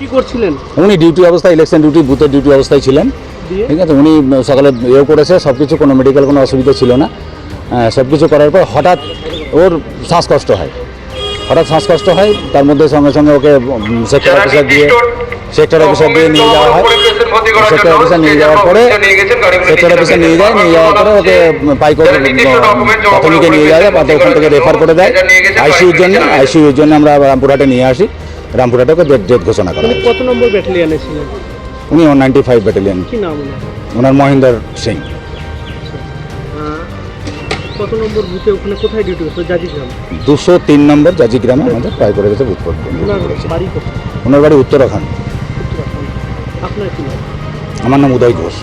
কি করছিলেন? উনি ডিউটি অবস্থায় ইলেকশন ডিউটি বুথের ডিউটি অবস্থায় ছিলেন। ঠিক আছে উনি সকালে ইয়েও করেছে সব কিছু কোনো মেডিকেল কোনো অসুবিধা ছিল না। সব কিছু করার পর হঠাৎ ওর শ্বাসকষ্ট হয়। হঠাৎ শ্বাসকষ্ট হয় তার মধ্যে সঙ্গে সঙ্গে ওকে সেক্টর অফিসার দিয়ে সেক্টর অফিসার দিয়ে নিয়ে যাওয়া হয়। সেক্টর অফিসার নিয়ে যাওয়ার পরে সেক্টর অফিসার নিয়ে যায় নিয়ে যাওয়ার পরে ওকে পাইকো প্রাথমিকে নিয়ে যাওয়া যায় ওখান থেকে রেফার করে দেয়। আইসিউর জন্য আইসিউর জন্য আমরা রামপুরহাটে নিয়ে আসি। রামপুরহাটে ওকে ডেট ডেট ঘোষণা করা কত নম্বর ব্যাটালিয়ানে ছিলেন? উনি ওয়ান নাইনটি ফাইভ ব্যাটালিয়ন কি নাম ওনার? মহেন্দ্র সিং। কত নম্বর বুথে ওখানে কোথায় ডিউটি করতো জাজিগ্রাম। দুশো তিন নম্বর আমাদের প্রায় করে গেছে বুথ ওনার বাড়ি ওনার বাড়ি উত্তরাখণ্ড। উত্তরাখণ্ড। আপনার কি নাম? আমার নাম উদয় ঘোষ।